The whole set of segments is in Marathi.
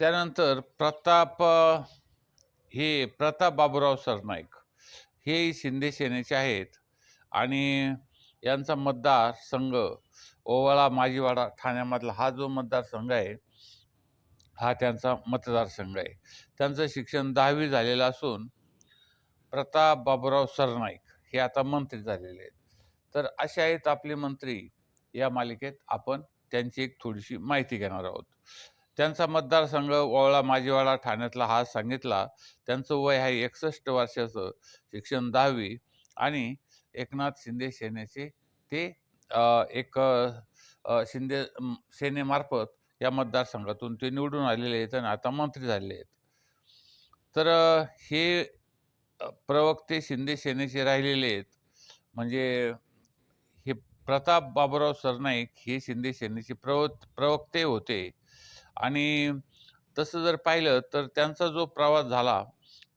त्यानंतर प्रताप हे प्रताप बाबूराव सरनाईक हे शिंदे सेनेचे आहेत. आणि यांचा मतदार संघ ओवाळा माजीवाडा ठाण्यामधला हा जो मतदारसंघ आहे हा त्यांचा मतदारसंघ आहे. त्यांचं शिक्षण दहावी झालेलं असून प्रताप बाबूराव सरनाईक हे आता मंत्री झालेले आहेत. तर असे आहेत आपले मंत्री या मालिकेत. आपण त्यांची एक थोडीशी माहिती घेणार आहोत. त्यांचा मतदारसंघ ओवळा माजीवाडा ठाण्यातला हा सांगितला. त्यांचं वय आहे एकसष्ट वर्षाचं. शिक्षण दहावी आणि एकनाथ शिंदे सेनेचे ते एक शिंदे सेनेमार्फत या मतदारसंघातून ते निवडून आलेले आहेत आणि आता मंत्री झालेले आहेत. तर हे प्रवक्ते शिंदे सेनेचे राहिलेले आहेत. म्हणजे हे प्रताप बाबूराव सरनाईक हे शिंदे सेनेचे प्रव प्रवक्ते होते. आणि तसं जर पाहिलं तर त्यांचा जो प्रवास झाला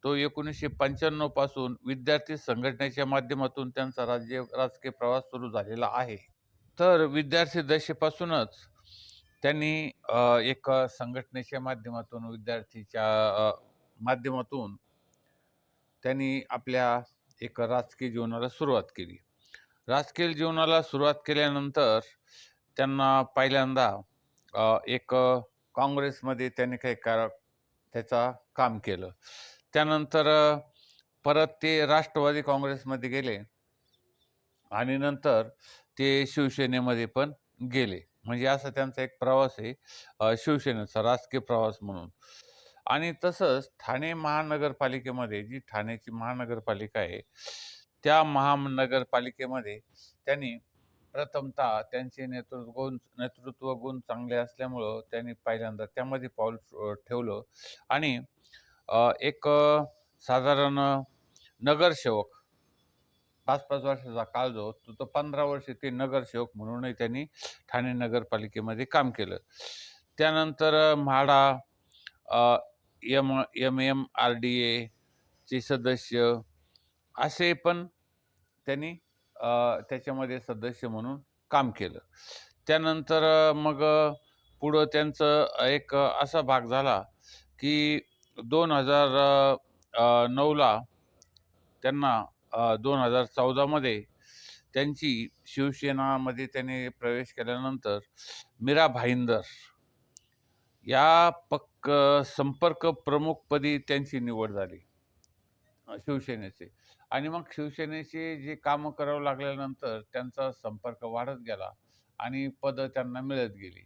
तो एकोणीसशे पंच्याण्णवपासून विद्यार्थी संघटनेच्या माध्यमातून त्यांचा राज्य राजकीय प्रवास सुरू झालेला आहे. तर विद्यार्थी दशेपासूनच त्यांनी एक संघटनेच्या माध्यमातून विद्यार्थीच्या माध्यमातून त्यांनी आपल्या एक राजकीय जीवनाला सुरुवात केली. राजकीय जीवनाला सुरुवात केल्यानंतर त्यांना पहिल्यांदा एक काँग्रेसमध्ये त्यांनी काही कार त्याचा काम केलं. त्यानंतर परत ते राष्ट्रवादी काँग्रेसमध्ये गेले. आणि नंतर ते शिवसेनेमध्ये पण गेले. म्हणजे असा त्यांचा एक प्रवास आहे. शिवसेनेचा राजकीय प्रवास म्हणून. आणि तसंच ठाणे महानगरपालिकेमध्ये जी ठाण्याची महानगरपालिका आहे त्या महानगरपालिकेमध्ये त्यांनी प्रथमतः त्यांचे नेतृत्व गुण नेतृत्व गुण चांगले असल्यामुळं त्यांनी पहिल्यांदा त्यामध्ये पाऊल ठेवलं. आणि एक साधारण नगरसेवक पाच पाच वर्षाचा काळ जो तो तो पंधरा वर्ष ते नगरसेवक म्हणूनही त्यांनी ठाणे नगरपालिकेमध्ये काम केलं. त्यानंतर MHADA M M M R D एचे सदस्य असे पण त्यांनी त्याच्यामध्ये सदस्य म्हणून काम केलं. त्यानंतर मग पुढं त्यांचं एक असा भाग झाला की दोन हजार नऊला त्यांना दोन हजार चौदामध्ये त्यांची शिवसेनामध्ये त्यांनी प्रवेश केल्यानंतर मीरा भाईंदर या पक्क संपर्क प्रमुखपदी त्यांची निवड झाली. शिवसेनेचे. आणि मग शिवसेनेचे जे कामं करावं लागल्यानंतर त्यांचा संपर्क वाढत गेला आणि पदं त्यांना मिळत गेली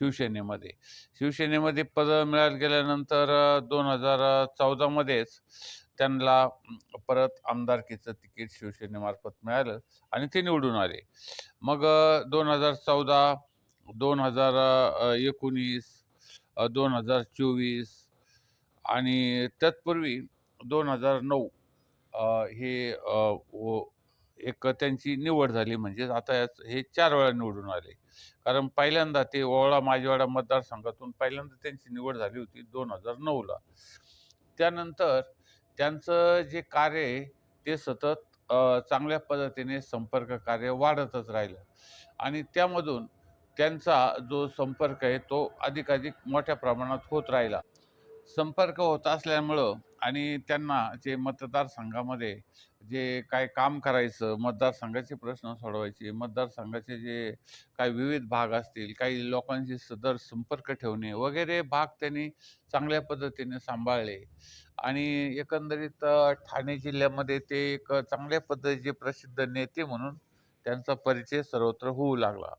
शिवसेनेमध्ये. शिवसेनेमध्ये पदं मिळत गेल्यानंतर दोन हजार चौदामध्येच त्यांना परत आमदारकीचं तिकीट शिवसेनेमार्फत मिळालं आणि ते निवडून आले. मग दोन हजार चौदा दोन हजार एकोणीस दोन हजार चोवीस आणि तत्पूर्वी दोन हजार नऊ हे अ, व एक त्यांची निवड झाली म्हणजे आता याच हे चार वेळा निवडून आले. कारण पहिल्यांदा ते ओवळा माजीवाडा मतदारसंघातून पहिल्यांदा त्यांची निवड झाली होती दोन हजार नऊला. त्यानंतर त्यांचं जे कार्य आहे ते सतत अ, चांगल्या पद्धतीने संपर्क कार्य वाढतच राहिलं. आणि त्यामधून त्यांचा जो संपर्क आहे तो अधिकाधिक मोठ्या प्रमाणात होत राहिला. संपर्क होत असल्यामुळं आणि त्यांना जे मतदारसंघामध्ये जे काय काम करायचं मतदारसंघाचे प्रश्न सोडवायचे मतदारसंघाचे जे काही विविध भाग असतील काही लोकांशी सदर संपर्क ठेवणे वगैरे भाग त्यांनी चांगल्या पद्धतीने सांभाळले. आणि एकंदरीत ठाणे जिल्ह्यामध्ये ते एक चांगल्या पद्धतीचे प्रसिद्ध नेते म्हणून त्यांचा परिचय सर्वत्र होऊ लागला.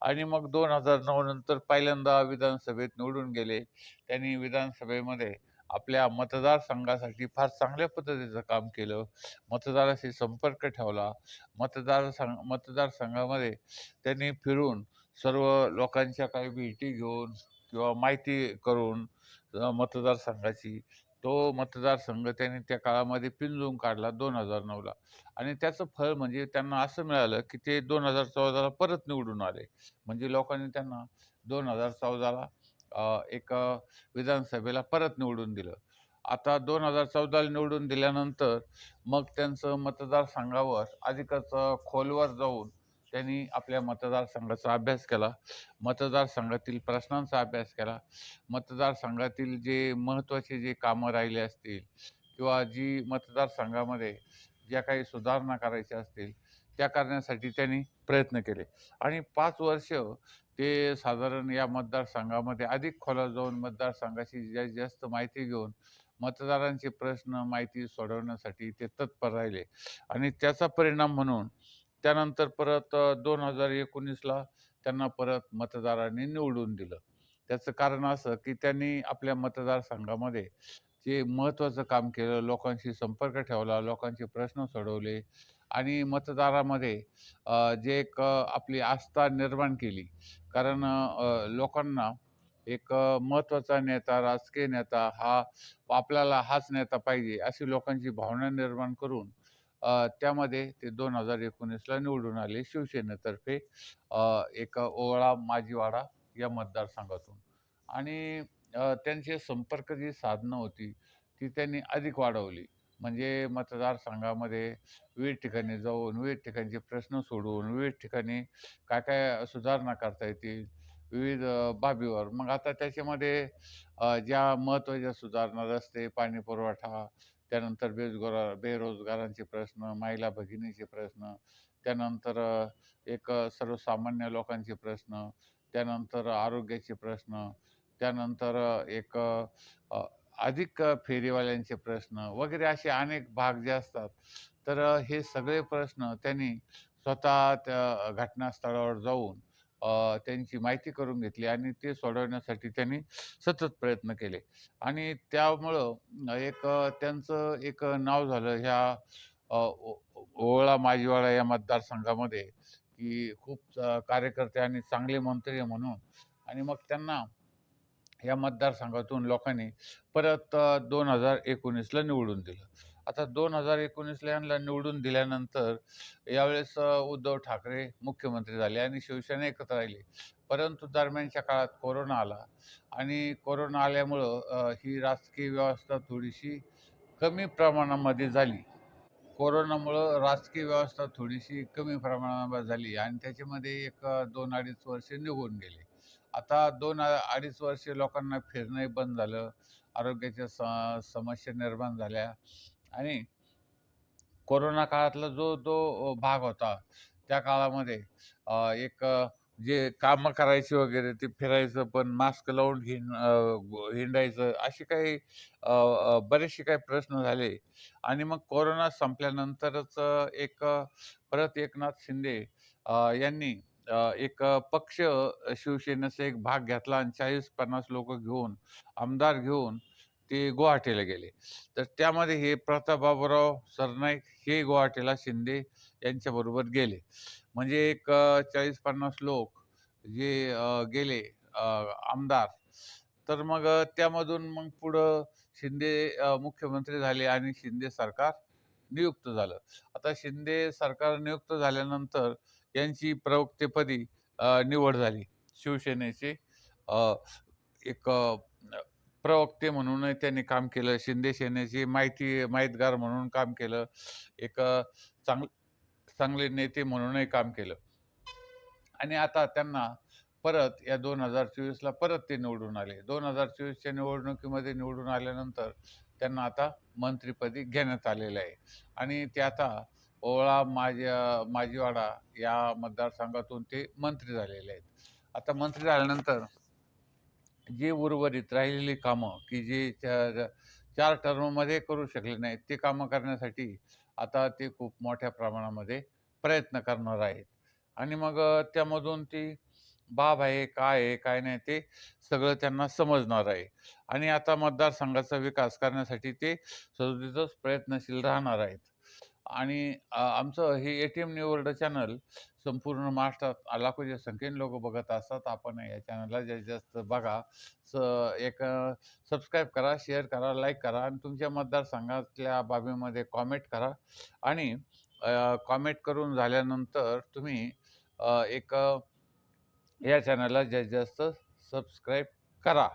आणि मग दोन हजार नऊ नंतर पहिल्यांदा विधानसभेत निवडून गेले. त्यांनी विधानसभेमध्ये आपल्या मतदारसंघासाठी फार चांगल्या पद्धतीचं काम केलं. मतदाराशी संपर्क ठेवला. मतदार संघ मतदारसंघामध्ये त्यांनी फिरून सर्व लोकांच्या काही भेटी घेऊन किंवा माहिती करून मतदारसंघाची तो मतदारसंघ त्यांनी त्या काळामध्ये पिंजून काढला दोन हजार नऊला आणि त्याचं फळ म्हणजे त्यांना असं मिळालं की ते दोन हजार चौदाला परत निवडून आले. म्हणजे लोकांनी त्यांना दोन हजार चौदाला एक विधानसभेला परत निवडून दिलं. आता दोन हजार चौदाला निवडून दिल्यानंतर मग त्यांचं मतदारसंघावर अधिकच खोलवर जाऊन त्यांनी आपल्या मतदारसंघाचा अभ्यास केला. मतदारसंघातील प्रश्नांचा अभ्यास केला. मतदारसंघातील जे महत्त्वाचे जे कामं राहिले असतील किंवा जी मतदारसंघामध्ये ज्या काही सुधारणा करायच्या असतील त्या करण्यासाठी त्यांनी प्रयत्न केले. आणि पाच वर्ष ते साधारण या मतदारसंघामध्ये अधिक खोलात जाऊन मतदारसंघाची जास्तीत जास्त माहिती घेऊन मतदारांचे प्रश्न माहिती सोडवण्यासाठी ते तत्पर राहिले. आणि त्याचा परिणाम म्हणून त्यानंतर परत दोन हजार एकोणीसला त्यांना परत मतदारांनी निवडून दिलं. त्याचं कारण असं की त्यांनी आपल्या मतदारसंघामध्ये जे महत्त्वाचं काम केलं लोकांशी संपर्क ठेवला लोकांचे प्रश्न सोडवले आणि मतदारामध्ये जे एक आपली आस्था निर्माण केली. कारण लोकांना एक महत्त्वाचा नेता राजकीय नेता हा आपल्याला हाच नेता पाहिजे अशी लोकांची भावना निर्माण करून त्यामध्ये ते दोन हजार एकोणीसला निवडून आले शिवसेनेतर्फे. एक ओवळा माजीवाडा या मतदारसंघातून. आणि त्यांचे संपर्क जी साधनं होती ती त्यांनी अधिक वाढवली. म्हणजे मतदारसंघामध्ये विविध ठिकाणी जाऊन विविध ठिकाणचे प्रश्न सोडवून विविध ठिकाणी काय काय सुधारणा करता येतील विविध बाबीवर. मग आता त्याच्यामध्ये ज्या महत्त्वाच्या सुधारणा रस्ते पाणी पुरवठा त्यानंतर बेरोजगार बेरोजगारांचे प्रश्न महिला भगिनीचे प्रश्न त्यानंतर एक सर्वसामान्य लोकांचे प्रश्न त्यानंतर आरोग्याचे प्रश्न त्यानंतर एक अधिक फेरीवाल्यांचे प्रश्न वगैरे असे अनेक भाग जे असतात. तर हे सगळे प्रश्न त्यांनी स्वतः त्या घटनास्थळावर जाऊन त्यांची माहिती करून घेतली आणि ते सोडवण्यासाठी त्यांनी सतत प्रयत्न केले आणि त्यामुळं एक त्यांचं एक नाव झालं ह्या ओवळा माजीवाडा या मतदारसंघामध्ये की खूप कार्यकर्ते आणि चांगले मंत्री म्हणून आणि मग त्यांना या मतदारसंघातून लोकांनी परत दोन हजार एकोणीसला निवडून दिलं. आता 2019ला यांना निवडून दिल्यानंतर यावेळेस उद्धव ठाकरे मुख्यमंत्री झाले आणि शिवसेना एकत्र राहिली. परंतु दरम्यानच्या काळात कोरोना आला आणि कोरोना आल्यामुळं ही राजकीय व्यवस्था थोडीशी कमी प्रमाणामध्ये झाली. कोरोनामुळं राजकीय व्यवस्था थोडीशी कमी प्रमाणामध्ये झाली आणि त्याच्यामध्ये एक अ, 2-2.5 वर्ष निघून गेले. आता दोन अडीच वर्षे लोकांना फिरणंही बंद झालं. आरोग्याच्या स समस्या निर्माण झाल्या आणि कोरोना काळातला जो तो भाग होता, त्या काळामध्ये एक जे कामं करायची वगैरे ते फिरायचं पण मास्क लावून हिंड हिंडायचं असे काही बरेचसे काही प्रश्न झाले. आणि मग कोरोना संपल्यानंतरच एक परत एकनाथ शिंदे यांनी एक पक्ष शिवसेनेचा एक भाग घेतला आणि 40-50 लोकं घेऊन, आमदार घेऊन ते गुवाहाटीला गेले. तर त्यामध्ये हे प्रताप बाबूराव सरनाईक हे गुवाहाटीला शिंदे यांच्याबरोबर गेले. म्हणजे एक चाळीस पन्नास लोक जे गेले आमदार, तर मग त्यामधून मग पुढं शिंदे मुख्यमंत्री झाले आणि शिंदे सरकार नियुक्त झालं. आता शिंदे सरकार नियुक्त झाल्यानंतर यांची प्रवक्तेपदी निवड झाली. शिवसेनेचे एक प्रवक्ते म्हणूनही त्यांनी काम केलं. शिंदे सेनेची माहिती माहितगार म्हणून काम केलं. एक चांग चांगले नेते म्हणूनही काम केलं. आणि आता त्यांना परत या 2024ला परत ते निवडून आले. 2024च्या निवडणुकीमध्ये निवडून आल्यानंतर त्यांना आता मंत्रिपदी घेण्यात आलेलं आहे आणि ते आता ओळा माज माजीवाडा या मतदारसंघातून ते मंत्री झालेले आहेत. आता मंत्री झाल्यानंतर जे उर्वरित राहिलेली कामं, की जे चार चार टर्ममध्ये करू शकले नाहीत, ते कामं करण्यासाठी आता ते खूप मोठ्या प्रमाणामध्ये प्रयत्न करणार आहेत. आणि मग त्यामधून ती बाब आहे, काय आहे, काय नाही ते सगळं त्यांना समजणार आहे. आणि आता मतदारसंघाचा विकास करण्यासाठी ते सदोदितच प्रयत्नशील राहणार आहेत. आणि आमचं हे ए-टी-एम न्यू वर्ल्ड चॅनल संपूर्ण महाराष्ट्रात लाखोच्या संख्येने लोक बघत असतात. आपण या चॅनलला जास्तीत जास्त बघा. स एक सबस्क्राईब करा, शेअर करा, लाईक करा आणि तुमच्या मतदारसंघातल्या बाबीमध्ये कॉमेंट करा आणि कॉमेंट करून झाल्यानंतर तुम्ही एक या चॅनलला जास्तीत जास्त सबस्क्राईब करा.